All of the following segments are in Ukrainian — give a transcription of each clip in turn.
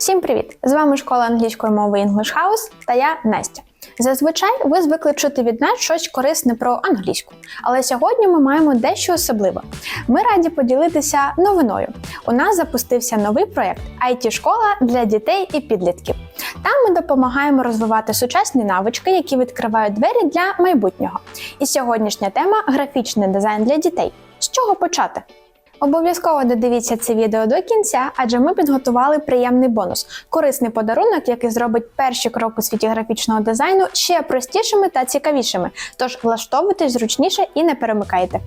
Всім привіт! З вами школа англійської мови English House та я Настя. Зазвичай ви звикли чути від нас щось корисне про англійську, але сьогодні ми маємо дещо особливе. Ми раді поділитися новиною. У нас запустився новий проєкт it школа для дітей і підлітків. Там ми допомагаємо розвивати сучасні навички, які відкривають двері для майбутнього. І сьогоднішня тема графічний дизайн для дітей. З чого почати? Обов'язково додивіться це відео до кінця, адже ми підготували приємний бонус корисний подарунок, який зробить перші кроки світі графічного дизайну ще простішими та цікавішими. Тож влаштовуйтесь зручніше і не перемикайте.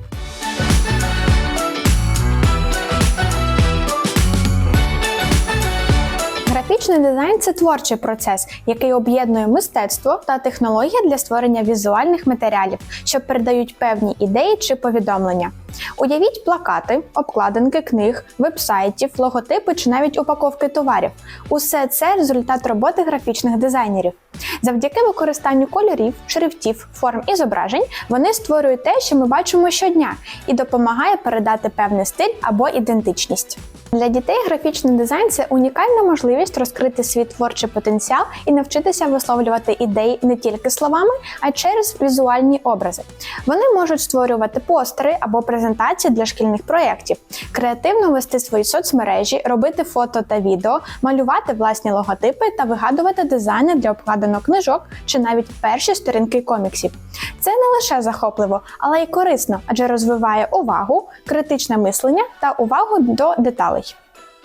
Графічний дизайн це творчий процес, який об'єднує мистецтво та технологія для створення візуальних матеріалів, що передають певні ідеї чи повідомлення. Уявіть плакати, обкладинки книг, вебсайтів, логотипи чи навіть упаковки товарів. Усе це результат роботи графічних дизайнерів. Завдяки використанню кольорів, шрифтів, форм і зображень вони створюють те, що ми бачимо щодня, і допомагає передати певний стиль або ідентичність. Для дітей графічний дизайн це унікальна можливість розкрити свій творчий потенціал і навчитися висловлювати ідеї не тільки словами, а й через візуальні образи. Вони можуть створювати постери або презентації для шкільних проєктів, креативно вести свої соцмережі, робити фото та відео, малювати власні логотипи та вигадувати дизайни для обкладинок книжок чи навіть перші сторінки коміксів. Це не лише захопливо, але й корисно, адже розвиває увагу, критичне мислення та увагу до деталей.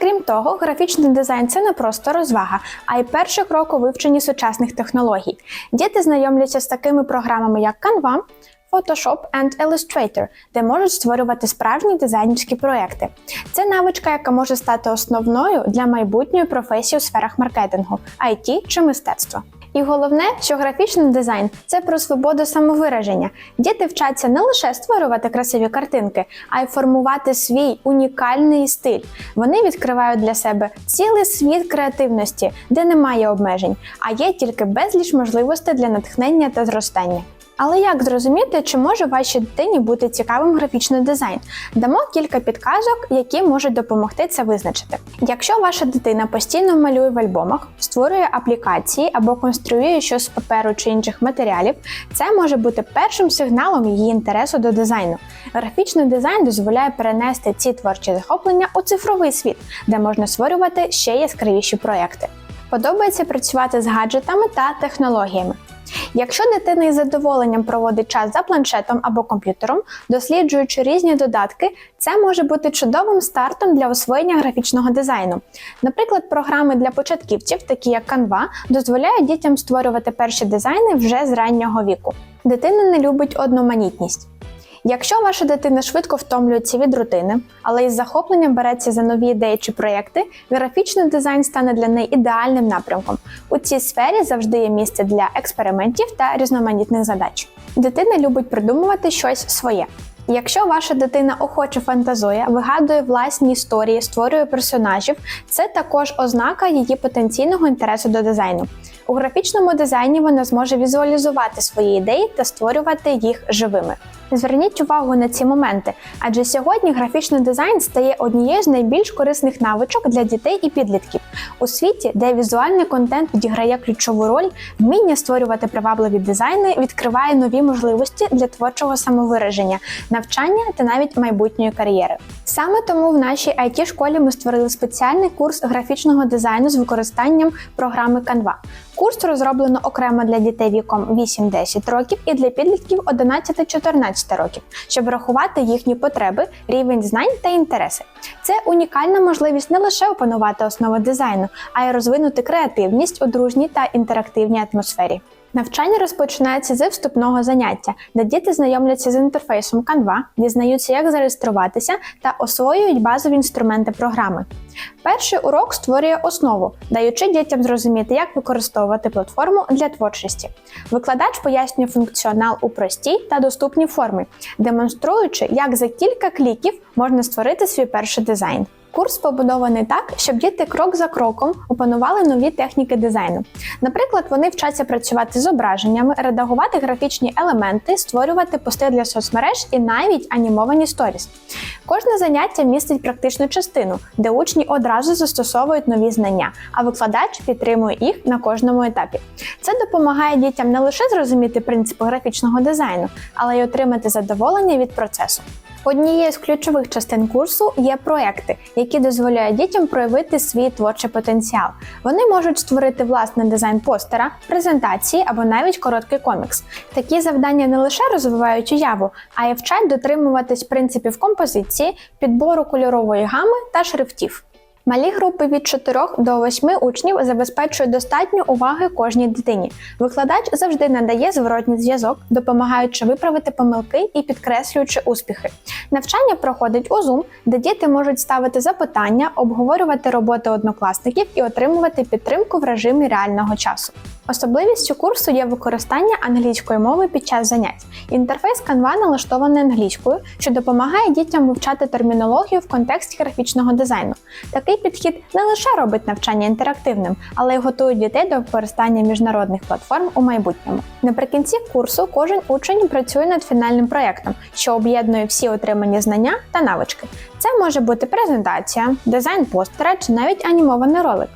Крім того, графічний дизайн це не просто розвага, а й перший крок у вивченні сучасних технологій. Діти знайомляться з такими програмами, як Canva, Photoshop and Illustrator, де можуть створювати справжні дизайнерські проекти. Це навичка, яка може стати основною для майбутньої професії у сферах маркетингу, IT чи мистецтва. І головне, що графічний дизайн це про свободу самовираження. Діти вчаться не лише створювати красиві картинки, а й формувати свій унікальний стиль. Вони відкривають для себе цілий світ креативності, де немає обмежень, а є тільки безліч можливостей для натхнення та зростання. Але як зрозуміти, чи може вашій дитині бути цікавим графічний дизайн? Дамо кілька підказок, які можуть допомогти це визначити. Якщо ваша дитина постійно малює в альбомах, створює аплікації або конструює щось з паперу чи інших матеріалів, це може бути першим сигналом її інтересу до дизайну. Графічний дизайн дозволяє перенести ці творчі захоплення у цифровий світ, де можна створювати ще яскравіші проекти. Подобається працювати з гаджетами та технологіями. Якщо дитина із задоволенням проводить час за планшетом або комп'ютером, досліджуючи різні додатки, це може бути чудовим стартом для освоєння графічного дизайну. Наприклад, програми для початківців, такі як Canva, дозволяють дітям створювати перші дизайни вже з раннього віку. Дитина не любить одноманітність. Якщо ваша дитина швидко втомлюється від рутини, але із захопленням береться за нові ідеї чи проєкти, графічний дизайн стане для неї ідеальним напрямком. У цій сфері завжди є місце для експериментів та різноманітних задач. Дитина любить придумувати щось своє. Якщо ваша дитина охоче фантазує, вигадує власні історії, створює персонажів, це також ознака її потенційного інтересу до дизайну. У графічному дизайні вона зможе візуалізувати свої ідеї та створювати їх живими. Зверніть увагу на ці моменти, адже сьогодні графічний дизайн стає однією з найбільш корисних навичок для дітей і підлітків. У світі, де візуальний контент відіграє ключову роль, вміння створювати привабливі дизайни відкриває нові можливості для творчого самовираження, навчання та навіть майбутньої кар'єри. Саме тому в нашій it школі ми створили спеціальний курс графічного дизайну з використанням програми Canva. Курс розроблено окремо для дітей віком 8-10 років і для підлітків 11-14 років, щоб врахувати їхні потреби, рівень знань та інтереси. Це унікальна можливість не лише опанувати основи дизайну, а й розвинути креативність у дружній та інтерактивній атмосфері. Навчання розпочинається з вступного заняття, де діти знайомляться з інтерфейсом Canva, дізнаються, як зареєструватися та освоюють базові інструменти програми. Перший урок створює основу, даючи дітям зрозуміти, як використовувати платформу для творчості. Викладач пояснює функціонал у простій та доступній формі, демонструючи, як за кілька кліків можна створити свій перший дизайн. Курс побудований так, щоб діти крок за кроком опанували нові техніки дизайну. Наприклад, вони вчаться працювати з зображеннями, редагувати графічні елементи, створювати пости для соцмереж і навіть анімовані сторіс. Кожне заняття містить практичну частину, де учні одразу застосовують нові знання, а викладач підтримує їх на кожному етапі. Це допомагає дітям не лише зрозуміти принципи графічного дизайну, але й отримати задоволення від процесу. Однією з ключових частин курсу є проекти, які дозволяють дітям проявити свій творчий потенціал. Вони можуть створити власний дизайн постера, презентації або навіть короткий комікс. Такі завдання не лише розвивають уяву, а й вчать дотримуватись принципів композиції, підбору кольорової гами та шрифтів. Малі групи від 4 до 8 учнів забезпечують достатньо уваги кожній дитині. Викладач завжди надає зворотній зв'язок, допомагаючи виправити помилки і підкреслюючи успіхи. Навчання проходить у Zoom, де діти можуть ставити запитання, обговорювати роботи однокласників і отримувати підтримку в режимі реального часу. Особливістю курсу є використання англійської мови під час занять. Інтерфейс Canva налаштований англійською, що допомагає дітям вивчати термінологію в контексті графічного дизайну. Такий підхід не лише робить навчання інтерактивним, але й готує дітей до використання міжнародних платформ у майбутньому. Наприкінці курсу кожен учень працює над фінальним проєктом, що об'єднує всі отримані знання та навички. Це може бути презентація, дизайн постера чи навіть анімований ролик.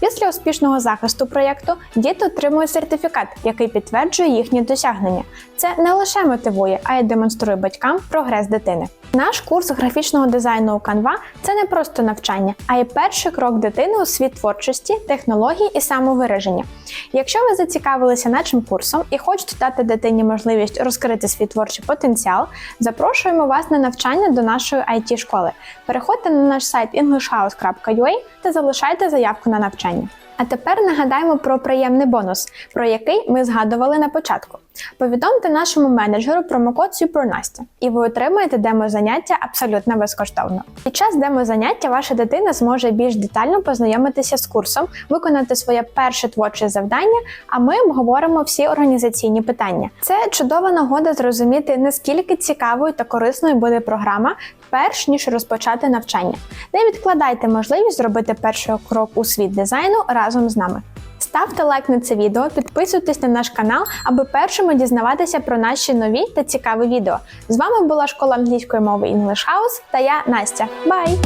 Після успішного захисту проєкту діти отримують сертифікат, який підтверджує їхні досягнення. Це не лише мотивує, а й демонструє батькам прогрес дитини. Наш курс графічного дизайну у Canva – це не просто навчання, а й перший крок дитини у світ творчості, технологій і самовираження. Якщо ви зацікавилися нашим курсом і хочете дати дитині можливість розкрити свій творчий потенціал, запрошуємо вас на навчання до нашої it школи Переходьте на наш сайт englishhouse.ua та залишайте заявку на навчання. А тепер нагадаємо про приємний бонус, про який ми згадували на початку. Повідомте нашому менеджеру промокод SuperNastя, і ви отримаєте демо-заняття абсолютно безкоштовно. Під час демо-заняття ваша дитина зможе більш детально познайомитися з курсом, виконати своє перше творче завдання, а ми обговоримо всі організаційні питання. Це чудова нагода зрозуміти, наскільки цікавою та корисною буде програма, перш ніж розпочати навчання. Не відкладайте можливість зробити перший крок у світ дизайну разом з нами. Ставте лайк на це відео, підписуйтесь на наш канал, аби першими дізнаватися про наші нові та цікаві відео. З вами була школа англійської мови English House та я Настя. Бай!